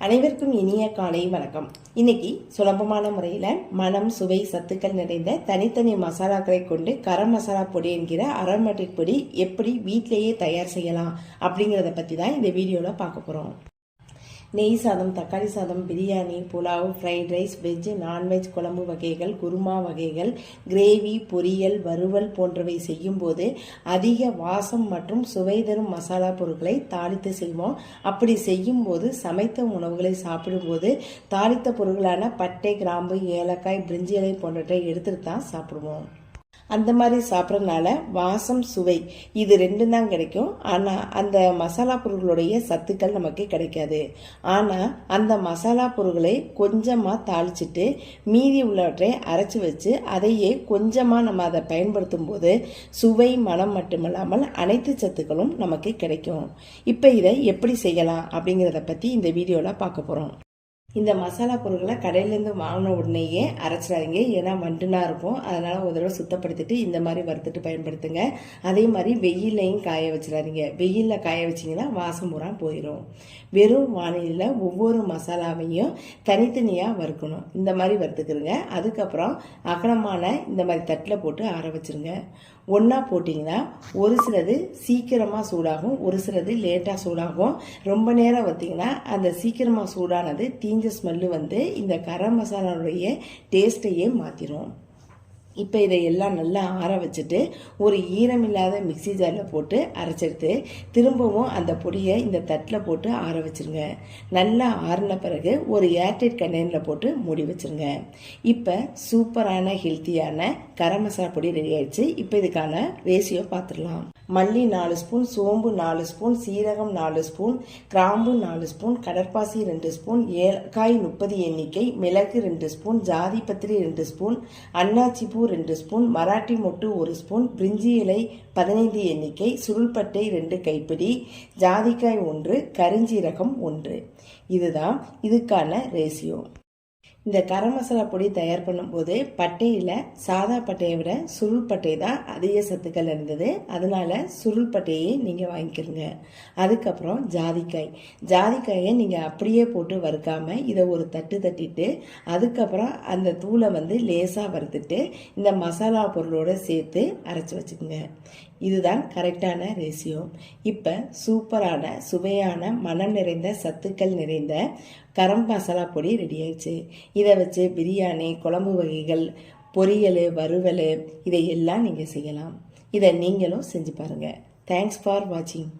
அனைவருக்கும் இனிய காலை வணக்கம். இன்னைக்கு சுலபமான முறையில் மனம் சுவை சத்துக்கள் நிறைந்த தனித்தனி மசாலாக்களை கொண்டு கரம் மசாலா பொடி என்கிற அரோமேட்டிக் பொடி எப்படி வீட்டிலேயே தயார் செய்யலாம் அப்படிங்கிறத பற்றி தான் இந்த வீடியோவில் பார்க்க போகிறோம் நெய் சாதம் தக்காளி சாதம் biryani pulao fried rice veg non veg குழம்பு வகைகள் குருமா வகைகள் கிரேவி பொரியல் வறுவல் போன்றவை செய்யும்போது அதிக வாசம் மற்றும் சுவை தரும் மசாலா பொருட்களை தாளித்து செய்வோம். அப்படி செய்யும்போது சமைத்த உணவுகளை சாப்பிடும்போது தாளித்த பொருட்களான பட்டை கிராம்பு ஏலக்காய் பிரிஞ்சி இலை போன்றவற்றை எடுத்துட்டு தான் சாப்பிடுவோம். அந்த மாதிரி சாப்பிட்றதுனால வாசம் சுவை இது ரெண்டும் தான் கிடைக்கும். ஆனால் அந்த மசாலா பொருட்களுடைய சத்துக்கள் நமக்கு கிடைக்காது. ஆனால் அந்த மசாலா பொருட்களை கொஞ்சமாக தாளிச்சிட்டு மீதி உள்ளவற்றை அரைச்சி வச்சு அதையே கொஞ்சமாக நம்ம அதை பயன்படுத்தும் போது சுவை மனம் மட்டுமல்லாமல் அனைத்து சத்துக்களும் நமக்கு கிடைக்கும். இப்போ இதை எப்படி செய்யலாம் அப்படிங்கிறத பற்றி இந்த வீடியோவில் பார்க்க போகிறோம் இந்த மசாலா பொருட்களை கடையிலேருந்து வாங்கின உடனேயே அரைச்சிடாதீங்க. ஏன்னா வண்டுனா இருக்கும். அதனால் ஒரு தடவை சுத்தப்படுத்திட்டு இந்த மாதிரி வறுத்துட்டு பயன்படுத்துங்க. அதே மாதிரி வெயிலையும் காய வச்சிடாதீங்க. வெயிலில் காய வச்சிங்கன்னா வாசம் பூரா போயிடும் வெறும் வானிலையில் ஒவ்வொரு மசாலாவையும் தனித்தனியாக வறுக்கணும். இந்த மாதிரி வறுத்துக்கிறங்க அதுக்கப்புறம் அகலமான இந்த மாதிரி தட்டில் போட்டு ஆற வச்சிருங்க. ஒன்றா போட்டிங்கன்னா ஒரு சிலது சீக்கிரமாக சூடாகும். ஒரு சிலது லேட்டாக சூடாகும். ரொம்ப நேரம் வற்றிங்கன்னா அந்த சீக்கிரமாக சூடானது தீஞ்சு ஸ்மெல்லு வந்து இந்த கரம் மசாலாவுடைய டேஸ்ட்டையே மாற்றிடும் இப்போ இதை எல்லாம் நல்லா ஆற வச்சுட்டு ஒரு ஈரமில்லாத மிக்சி ஜாரில் போட்டு அரைச்செடுத்து திரும்பவும் அந்த பொடியை இந்த தட்டில் போட்டு ஆற வச்சுருங்க. நல்லா ஆறின பிறகு ஒரு ஏர்டைட் கண்டெய்னரில் போட்டு மூடி வச்சுருங்க. இப்போ சூப்பரான ஹெல்த்தியான கரம் மசாலா பொடி ரெடி ஆயிடுச்சு. இப்போ இதுக்கான ரேஷியோ பார்த்துடலாம் மல்லி நாலு ஸ்பூன் சோம்பு நாலு ஸ்பூன் சீரகம் நாலு ஸ்பூன் கிராம்பு நாலு ஸ்பூன் கடற்பாசி ரெண்டு ஸ்பூன் ஏலக்காய் முப்பது எண்ணிக்கை மிளகு ரெண்டு ஸ்பூன் ஜாதி பத்திரி ரெண்டு ஸ்பூன் அன்னாச்சி பூ ரெண்டு ஸ்பூன் மராட்டி மொட்டு ஒரு ஸ்பூன் பிரிஞ்சி இலை பதினைந்து எண்ணிக்கை சுருள்பட்டை ரெண்டு கைப்பிடி ஜாதிக்காய் ஒன்று கரிஞ்சீரகம் ஒன்று. இதுதான் இதுக்கான ரேஷியோ இந்த கரம் மசாலா பொடி தயார் பண்ணும்போது பட்டையில் சாதா பட்டையை விட சுருள் பட்டை தான் அதிக சத்துக்கள் இருந்தது. அதனால சுருள் பட்டையை நீங்கள் வாங்கிக்கிறங்க அதுக்கப்புறம் ஜாதிக்காய். ஜாதிக்காயை நீங்கள் அப்படியே போட்டு வறுக்காமல் இதை ஒரு தட்டு தட்டிட்டு அதுக்கப்புறம் அந்த தூளை வந்து லேசாக வறுத்துட்டு இந்த மசாலா பொருளோடு சேர்த்து அரைச்சி வச்சுக்கோங்க. இதுதான் கரெக்டான ரேசியோ இப்போ சூப்பரான சுவையான மனம் நிறைந்த சத்துக்கள் நிறைந்த கரம் மசாலா பொடி ரெடி ஆயிடுச்சு. இதை வச்சு பிரியாணி குழம்பு வகைகள் பொரியல் வறுவல் இதையெல்லாம் நீங்கள் செய்யலாம். இதை நீங்களும் செஞ்சு பாருங்கள் தேங்க்ஸ் ஃபார் வாட்சிங்